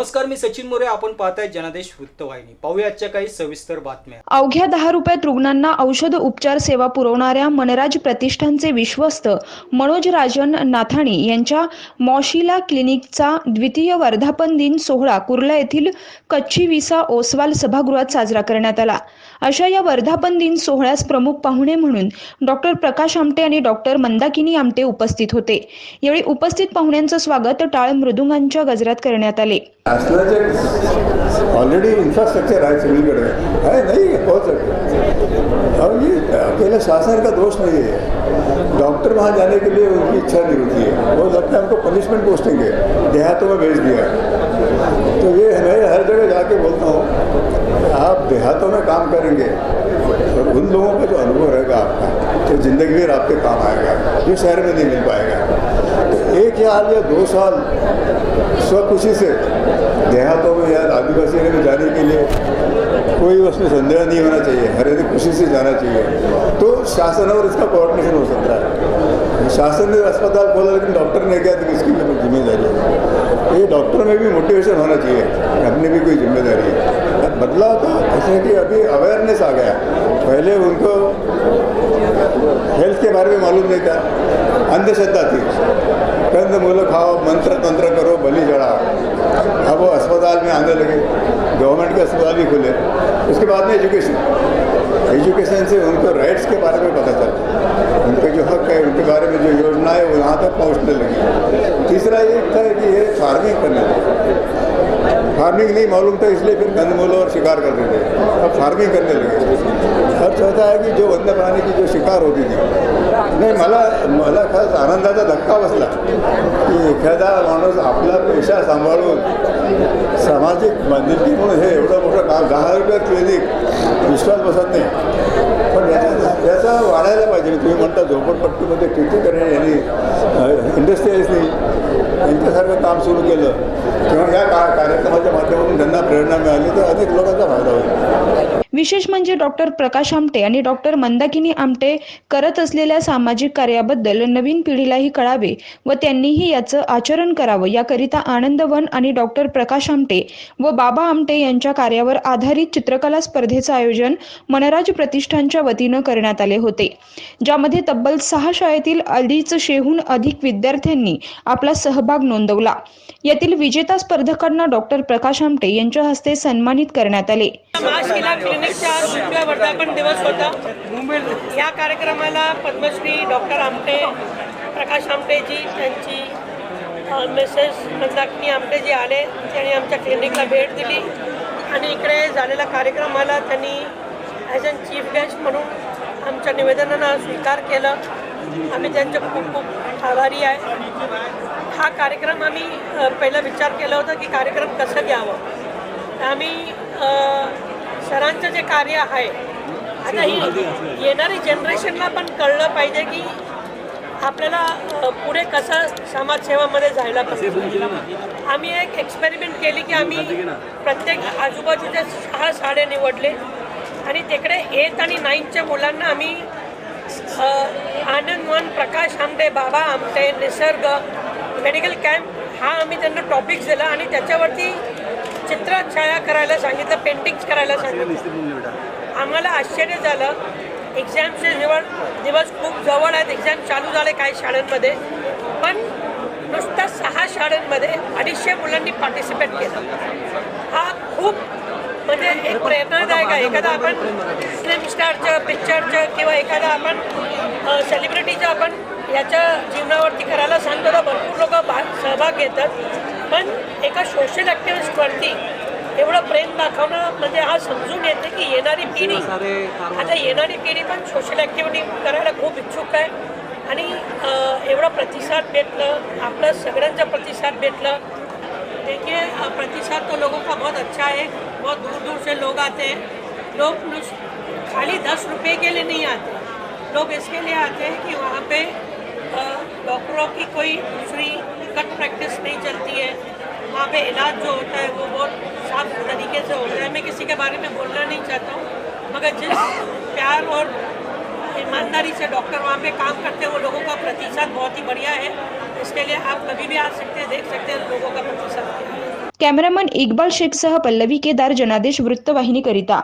नमस्कार मी सचिन मोरे. आपण पाहताय जनादेश वृत्तवाहिनी. पाहूया आजच्या काही सविस्तर बातम्या. अवघ्या दहा रुपयात रुग्णांना औषध उपचार सेवा पुरवणाऱ्या मनराज प्रतिष्ठानचे विश्वस्त मनोज राजन नाथाणी यांच्या मॉशिला क्लिनिकचा द्वितीय वर्धापन दिन सोहळा कुर्ला येथील कच्ची विसा ओसवाल सभागृहात साजरा करण्यात आला. अशा या वर्धापन दिन सोहळ्यास प्रमुख पाहुणे म्हणून डॉक्टर प्रकाश आमटे आणि डॉक्टर मंदाकिनी आमटे उपस्थित होते. यावेळी उपस्थित पाहुण्यांचं स्वागत टाळ मृदुंगांच्या गजरात करण्यात आले. शासनाचे ऑलरेडी इन्फ्रास्ट्रक्चर आहे सगळीकडे है, नहीं हो सकते और ये, अकेले शासन का दोष नहीं है। डॉक्टर वहाँ जाने के लिए उनकी इच्छा नहीं होती है। वो लगता है हमको पनिशमेंट पोस्टिंग है। देहातों में भेज दिया। तो ये मैं हर जगह जाके बोलता हूँ, आप देहातों में काम करेंगे और उन लोगों का जो अनुभव रहेगा आपका तो ज़िंदगी भर आपके काम आएगा। जो शहर में नहीं मिल पाएगा। तो एक साल या दो साल स्वखुशी से। देहातों में या आदिवासी एरिया में जाने के लिए कोई उसमें संदेह नहीं होना चाहिए। हर एक खुशी से जाना चाहिए। तो शासन और इसका कोऑर्डिनेशन हो सकता है। शासन ने अस्पताल खोला, लेकिन डॉक्टर ने क्या इसकी ज़िम्मेदारी है। ये डॉक्टर में भी मोटिवेशन होना चाहिए। अपनी भी कोई ज़िम्मेदारी है। बदलाव तो ऐसे कि अभी अवेयरनेस आ गया। पहले उनको हेल्थ के बारे में मालूम नहीं था। अंधश्रद्धा थी। कंद मूल खाओ, मंत्र तंत्र करो, बलि चढ़ाओ। अब वो अस्पताल में आने लगे। गवर्नमेंट के अस्पताल भी खुले। उसके बाद में एजुकेशन एजुकेशन से उनको राइट्स के बारे में पता चला। उनके जो हक है, उनके बारे में जो योजना है वो यहाँ तक पहुँचने लगी। तीसरा ये था कि ये फ़ार्मिंग करने लगे। फार्मिंग नहीं मालूम था इसलिए फिर कंदमूल और शिकार करते थे अब फार्मिंग करने लगे। अब चौथा है की जो वन्य प्राणी की जो शिकार होती थी। नाही मला मला खास आनंदाचा धक्का बसला की एखादा माणूस आपला पेशा सांभाळून सामाजिक बांधिलकी म्हणून हे एवढं मोठं काम दहा रुपये क्लिनिक विश्वास बसत नाही. पण याचा याचा वाढायला पाहिजे. तुम्ही म्हणता झोपडपट्टीमध्ये ठिकठिकाणी यांनी इंडस्ट्रीजनी यांच्यासारखं काम सुरू केलं. किंवा या का कार्यक्रमाच्या माध्यमातून त्यांना प्रेरणा मिळाली तर अनेक लोकांचा फायदा होईल. विशेष म्हणजे डॉक्टर प्रकाश आमटे आणि डॉक्टर मंदाकिनी आमटे करत असलेल्या सामाजिक कार्याबद्दल नवीन पिढीलाही कळावे व त्यांनीही याचं आचरण करावं. याकरिता आनंदवन आणि डॉक्टर प्रकाश आमटे व बाबा आमटे यांच्या कार्यावर आधारित चित्रकला स्पर्धेचं आयोजन मनराज प्रतिष्ठानच्या वतीनं करण्यात आले होते. ज्यामध्ये तब्बल सहा शाळेतील अडीच शेहून अधिक विद्यार्थ्यांनी आपला सहभाग नोंदवला. यातील विजेता स्पर्धकांना डॉक्टर प्रकाश आमटे यांच्या हस्ते सन्मानित करण्यात आले. महाशिला क्लिनिकचा वर्धापन दिवस होता. या कार्यक्रमाला पद्मश्री डॉक्टर आमटे प्रकाश आमटेजी त्यांची मिसेस मंदाकिनी आमटेजी आले. त्यांनी आमच्या क्लिनिकला भेट दिली. आणि इकडे झालेल्या कार्यक्रमाला त्यांनी ॲज अन चीफ गेस्ट म्हणून आमच्या निवेदनांना स्वीकार केलं. आम्ही त्यांचे खूप खूप आभारी आहे. हा कार्यक्रम आम्ही पहिला विचार केला होता की कार्यक्रम कसं घ्यावं. आम्ही सरांचं जे कार्य आहे आता ही येणारी जनरेशनला पण कळलं पाहिजे की आपल्याला पुढे कसं समाजसेवामध्ये जायला पाहिजे. आम्ही एक एक्सपेरिमेंट केली की आम्ही प्रत्येक आजूबाजूच्या सहा साडे निवडले आणि तिकडे एथ आणि नाईनच्या मुलांना आम्ही आनंदवन प्रकाश आमटे बाबा आमटे निसर्ग मेडिकल कॅम्प हा आम्ही त्यांना टॉपिक्स दिला आणि त्याच्यावरती चित्रछाया करायला सांगितलं पेंटिंग्स करायला सांगितलं. आम्हाला आश्चर्य झालं. एक्झामचे दिवस दिवस खूप जवळ आहेत. एक्झाम चालू झाले काही शाळांमध्ये. पण नुसत्या सहा शाळांमध्ये अडीचशे मुलांनी पार्टिसिपेट केलं. हा खूप म्हणजे एक प्रेरणादायक आहे. एखादा आपण फिल्म स्टारचं पिक्चरचं किंवा एखादा आपण सेलिब्रिटीचं आपण याच्या जीवनावरती करायला सांगतो तर भरपूर लोक भाग सहभाग घेतात. पण एका सोशल ॲक्टिव्हिस्टवरती एवढं प्रेम दाखवणं म्हणजे हा समजून येते की येणारी पिढी आता येणारी पिढी पण सोशल ॲक्टिव्हिटी करायला खूप इच्छुक आहे. आणि एवढा प्रतिसाद भेटलं आपलं सगळ्यांचा प्रतिसाद भेटलं. देखिए अ, प्रतिसाद तो लोगों का बहुत अच्छा है बहुत दूर दूर से लोग आते. हैं लोग खाली दस रुपए के लिए नहीं आते. लोग इसके लिए आते हैं कि वहाँ पे डॉक्टरों की कोई दूसरी कट प्रैक्टिस नहीं चलती है। वहाँ पे इलाज जो होता है, वो बहुत साफ़ तरीके से होता है। मैं किसी के बारे में बोलना नहीं चाहता हूँ, मगर जिस प्यार और ईमानदारी से डॉक्टर वहाँ पे काम करते हैं, वो लोगों का प्रतिशत बहुत ही बढ़िया है। इसके लिए आप कभी भी आ सकते हैं, देख सकते हैं लोगों का प्रतिशत क्या इकबाल शेख सह पल्लवी केदार, जनादेश वृत्तवाहिनीकरिता